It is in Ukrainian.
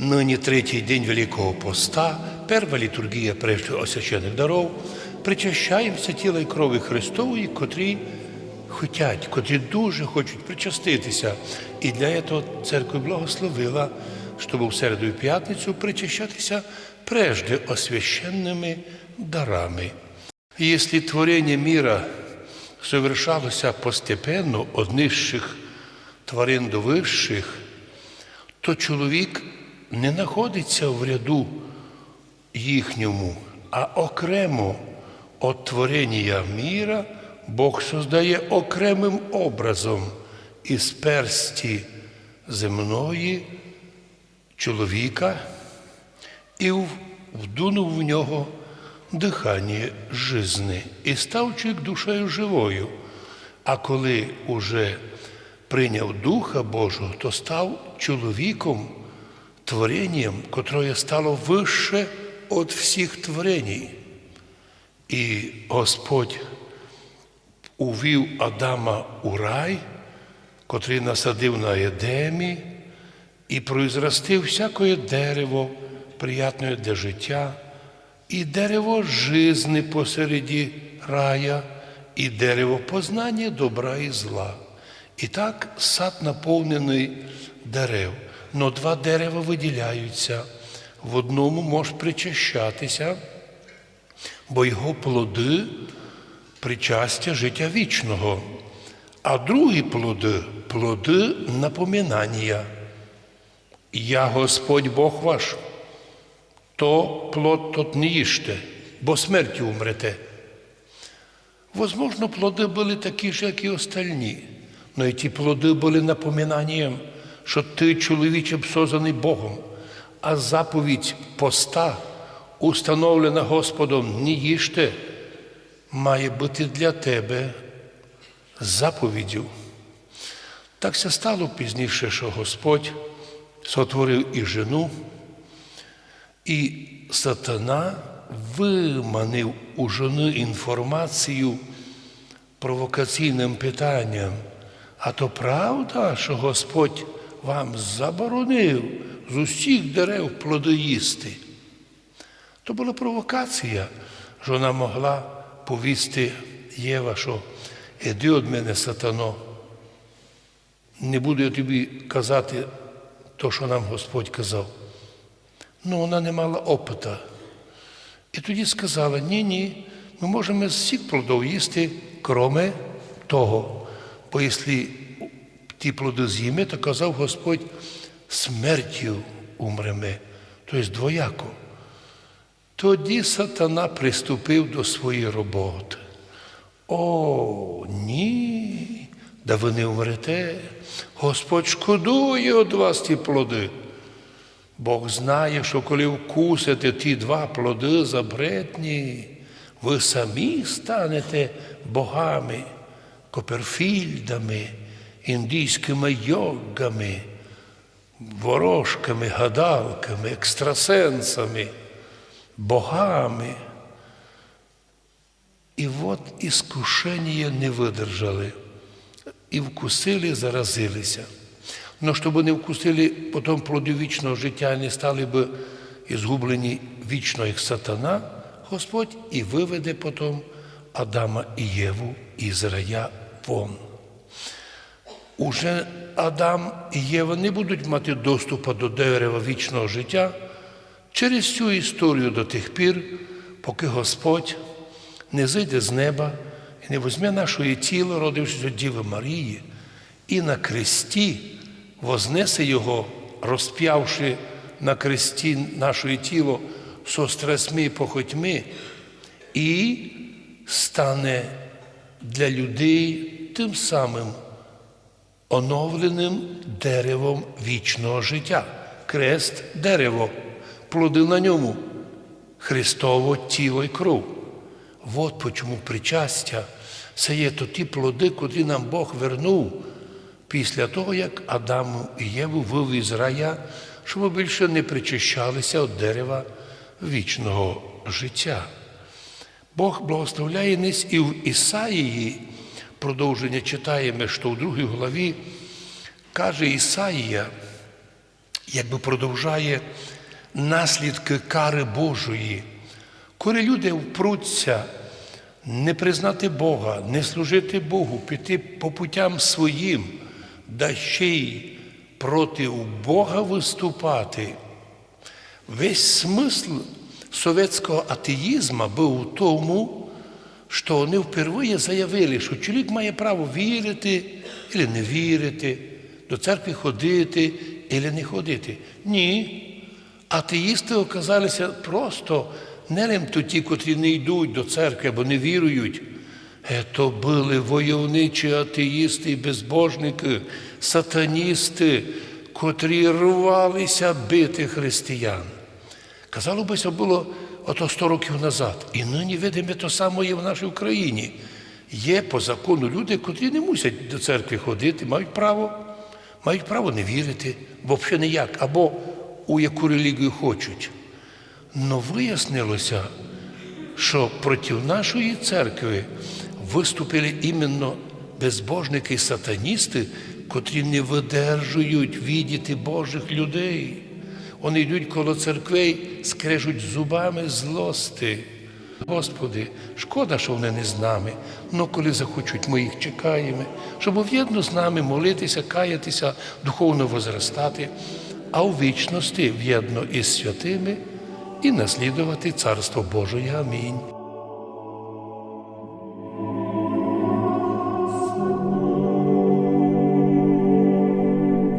Нині третій день Великого Поста, перша літургія прежде освящених даров, причащаємося тіла і крові Христової, котрі хотять, котрі дуже хочуть причаститися. І для цього церква благословила, щоб в середу і п'ятницю причащатися прежде освященними дарами. Если творение мира совершалося постепенно від нижчих тварин до вищих, то чоловік не знаходиться в ряду їхньому, а окремо від творення міра Бог создає окремим образом із персті земної чоловіка і вдунув в нього дихання жизни, і став чоловік душею живою. А коли уже прийняв Духа Божого, то став чоловіком, творенням, котре стало вище від всіх творень. І Господь увів Адама у рай, котрий насадив на Едемі, і произрастив всякое дерево, приятне для життя, і дерево жизни посереді рая, і дерево познання добра і зла. І так сад наповнений дерев. Но два дерева виділяються. В одному можеш причащатися, бо його плоди причастя життя вічного, а другі плоди плоди напоминання. Я Господь Бог ваш, то плод тот не їжте, бо смертю умрете. Возможно, плоди були такі ж, як і остальні, але ті плоди були напоминанням, що ти, чоловіче, созданий Богом, а заповідь поста, установлена Господом, не їжте, має бути для тебе заповіддю. Так все стало пізніше, що Господь сотворив і жену, і сатана виманив у жони інформацію провокаційним питанням. А то правда, що Господь вам заборонив з усіх дерев плоди їсти? То була провокація, що вона могла повісти Єва, що іди від мене, сатано, не буду я тобі казати то, що нам Господь казав. Ну, вона не мала опита. І тоді сказала: ні, ні, ми можемо з всіх плодів їсти, кроме того. Бо якщо ті плоди з'їме, то казав Господь, смертю умреме, тобто двояко. Тоді сатана приступив до своєї роботи. О, ні, да ви не умрете. Господь шкодує від вас ті плоди. Бог знає, що коли вкусите ті два плоди забретні, ви самі станете богами, коперфільдами, індійськими йогами, ворожками, гадалками, екстрасенсами, богами. І от іскушення не видержали, і вкусили, заразилися. Но щоб вони вкусили потім плодів вічного життя не стали би і згублені вічно, як сатана, Господь і виведе потім Адама і Єву із рая вон. Уже Адам і Єва не будуть мати доступу до дерева вічного життя через цю історію до тих пір, поки Господь не зайде з неба і не візьме нашої тіло, родившись від Діви Марії, і на кресті вознесе його, розп'явши на кресті наше тіло со страсьми і похотьми, і стане для людей тим самим оновленим деревом вічного життя. Крест дерево, плоди на ньому, Христово тіло і кров. От почому причастя це є то ті плоди, котрі нам Бог вернув після того, як Адаму і Єву вивів із рая, щоб більше не причащалися від дерева вічного життя. Бог благословляє нас і в Ісаїї, продовження читаємо, що в другій главі каже Ісаїя, якби продовжує наслідки кари Божої. Коли люди впруться не признати Бога, не служити Богу, піти по путям своїм, да ще й проти Бога виступати, весь смисл совєтського атеїзму був у тому, що вони вперше заявили, що чоловік має право вірити або не вірити, до церкви ходити або не ходити. Ні. Атеїсти оказалися просто не то ті, котрі не йдуть до церкви або не вірують. Е, То були войовничі атеїсти і безбожники, сатаністи, котрі рвалися бити християн. Казало би, це було ото 100 років назад. І нині видимо, то саме є в нашій Україні. Є по закону люди, котрі не мусять до церкви ходити, мають право, мають право не вірити, взагалі ніяк, або у яку релігію хочуть. Но вияснилося, що проти нашої церкви виступили іменно безбожники сатаністи, котрі не видержують відіти Божих людей. Вони йдуть коло церквей, скрежуть зубами злости. Господи, шкода, що вони не з нами. Ну, коли захочуть, ми їх чекаємо, щоб в'єдно з нами молитися, каятися, духовно возростати, а у вічності в'єдно із святими і наслідувати Царство Боже. Амінь.